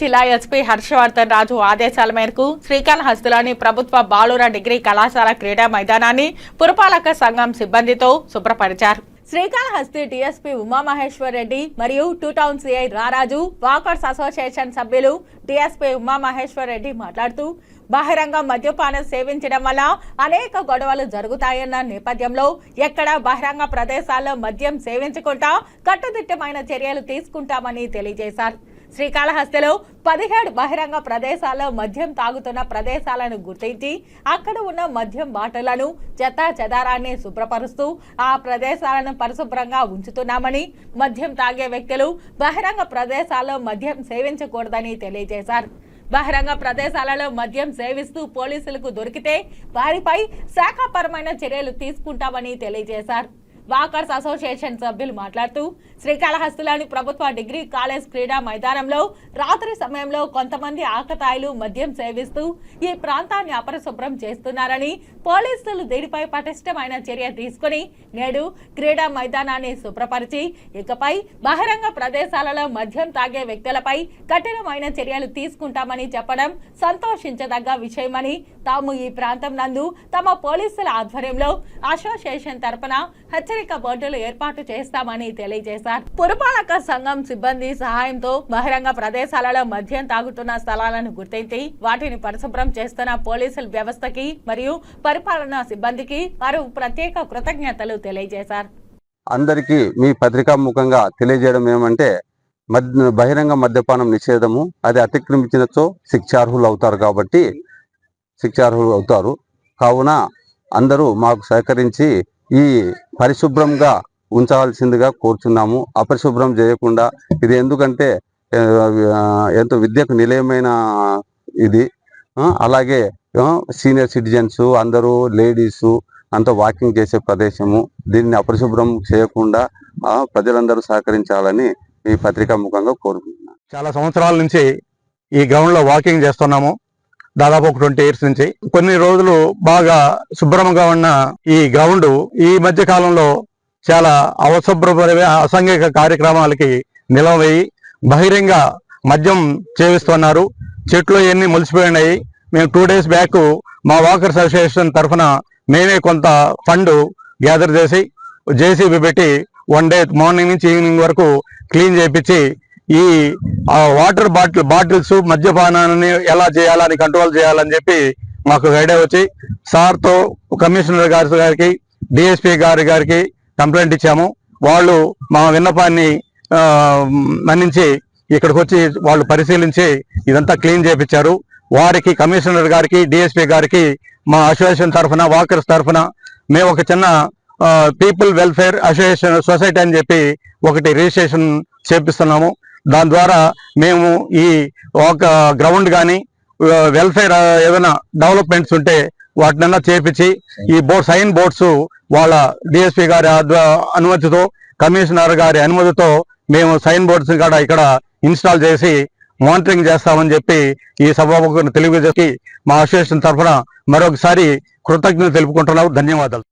జిల్లా ఎస్పీ హర్షవర్ధన్ రాజు ఆదేశాల మేరకు శ్రీకాళహస్తిలోని ప్రభుత్వ బాలుర డిగ్రీ కళాశాల క్రీడా మైదానాన్ని పురపాలక సంఘం సిబ్బందితో శుభ్రపరిచారు. శ్రీకాళహస్తి డిఎస్పీ ఉమామహేశ్వర్ రెడ్డి మరియు two town CI Raraju walkers association సభ్యులు డిఎస్పీ ఉమామహేశ్వర్ రెడ్డి మాట్లాడుతూ బహిరంగ మద్యపానం సేవించడం వల్ల అనేక గొడవలు జరుగుతాయన్న నేపథ్యంలో ఎక్కడ బహిరంగ ప్రదేశాల్లో మద్యం సేవించకుండా కట్టుదిట్టమైన చర్యలు తీసుకుంటామని తెలియజేశారు. శ్రీకాళహస్తిలో పదిహేడు బహిరంగ ప్రదేశాల్లో మద్యం తాగుతున్న ప్రదేశాలను గుర్తించి అక్కడ ఉన్న మద్యం బాటలను చెత్త చెదారాన్ని శుభ్రపరుస్తూ ఆ ప్రదేశాలను పరిశుభ్రంగా ఉంచుతున్నామని మద్యం తాగే వ్యక్తులు బహిరంగ ప్రదేశాల్లో మద్యం సేవించకూడదని తెలియజేశారు. బహిరంగ ప్రదేశాలలో మద్యం సేవిస్తూ పోలీసులకు దొరికితే వారిపై శాఖాపరమైన చర్యలు తీసుకుంటామని తెలియజేశారు. వాకర్స్ అసోసియేషన్ సభ్యులు మాట్లాడుతూ శ్రీకాళహస్తిలోని ప్రభుత్వ డిగ్రీ కాలేజ్ క్రీడా మైదానంలో రాత్రి సమయంలో కొంతమంది ఆకతాయిలు మద్యం సేవిస్తూ ఈ ప్రాంతాన్ని అపరిశుభ్రం చేస్తున్నారని పోలీసులు దీనిపై పటిష్టమైన చర్య తీసుకుని నేడు క్రీడా మైదానాన్ని శుభ్రపరిచి ఇకపై బహిరంగ ప్రదేశాలలో మద్యం తాగే వ్యక్తులపై కఠినమైన చర్యలు తీసుకుంటామని చెప్పడం సంతోషించదగ్గ విషయమని తాము ఈ ప్రాంతం నందు తమ పోలీసుల ఆధ్వర్యంలో అసోసియేషన్ తరపున హెచ్చరిక బోర్డులు ఏర్పాటు చేస్తామని తెలియజేశారు. పురపాలక సంఘం సిబ్బంది సహాయంతో బహిరంగ ప్రదేశాలలో మద్యం తాగుతున్న స్థలాలను గుర్తించి వాటిని పరిశుభ్రం చేస్తున్న పోలీసుల వ్యవస్థకి మరియు పరిపాలనా సిబ్బందికి వారు ప్రత్యేక కృతజ్ఞతలు తెలియజేశారు. అందరికీ మీ పత్రికా ముఖంగా తెలియజేయడం ఏమంటే మద్ బహిరంగ మద్యపానం నిషేధము అది అతిక్రమించినచో శిక్షార్హులు అవుతారు కాబట్టి శిక్షార్హులు అవుతారు. కావున అందరూ మాకు సహకరించి ఈ పరిశుభ్రంగా ఉంచవలసిందిగా కోరుచున్నాము. అపరిశుభ్రం చేయకుండా ఇది ఎందుకంటే ఎంతో విద్యకు నిలయమైన ఇది. అలాగే సీనియర్ సిటిజన్స్ అందరూ లేడీస్ అంతా వాకింగ్ చేసే ప్రదేశము. దీన్ని అపరిశుభ్రం చేయకుండా ప్రజలందరూ సహకరించాలని ఈ పత్రికా ముఖంగా కోరుకుంటున్నాను. చాలా సంవత్సరాల నుంచి ఈ గ్రౌండ్లో వాకింగ్ చేస్తున్నాము. దాదాపు ఒక ట్వంటీ ఇయర్స్ నుంచి. కొన్ని రోజులు బాగా శుభ్రంగా ఉన్న ఈ గ్రౌండ్ ఈ మధ్య కాలంలో చాలా అవశుభ్రపరివే అసాంఘిక కార్యక్రమాలకి నిలవేయి బహిరంగ మద్యం చేవిస్తున్నారు. చెట్లు ఎన్ని ములిసిపోయినాయి మేము టూ డేస్ బ్యాక్ మా వాకర్స్ అసోసియేషన్ తరఫున మేమే కొంత ఫండ్ గ్యాదర్ చేసి జేసీబీ పెట్టి వన్ డే మార్నింగ్ నుంచి ఈవినింగ్ వరకు క్లీన్ చేయించి ఈ వాటర్ బాటిల్ బాటిల్స్ మద్యపానాన్ని ఎలా చేయాలని కంట్రోల్ చేయాలని చెప్పి మాకు ఐడియా వచ్చి సార్తో కమిషనర్ గారి గారికి డిఎస్పీ గారి గారికి కంప్లైంట్ ఇచ్చాము. వాళ్ళు మా విన్నపాన్ని మన్నించి ఇక్కడికి వచ్చి వాళ్ళు పరిశీలించి ఇదంతా క్లీన్ చేపించారు వారికి కమిషనర్ గారికి డిఎస్పీ గారికి మా అసోసియేషన్ తరఫున వాకర్స్ తరఫున మేము ఒక చిన్న పీపుల్ వెల్ఫేర్ అసోసియేషన్ సొసైటీ అని చెప్పి ఒకటి రిజిస్ట్రేషన్ చేపిస్తున్నాము. దాని ద్వారా మేము ఈ ఒక గ్రౌండ్ కానీ వెల్ఫేర్ ఏదైనా డెవలప్మెంట్స్ ఉంటే వాటినన్నా చేపించి ఈ బోర్డ్ సైన్ బోర్డ్స్ వాళ్ళ డిఎస్పీ గారి అనుమతితో కమిషనర్ గారి అనుమతితో మేము సైన్ బోర్డ్స్ కూడా ఇక్కడ ఇన్స్టాల్ చేసి మానిటరింగ్ చేస్తామని చెప్పి ఈ సభకు తెలియజేసి మా అసోసియేషన్ తరఫున మరొకసారి కృతజ్ఞత తెలుపుకుంటున్నాము. ధన్యవాదాలు.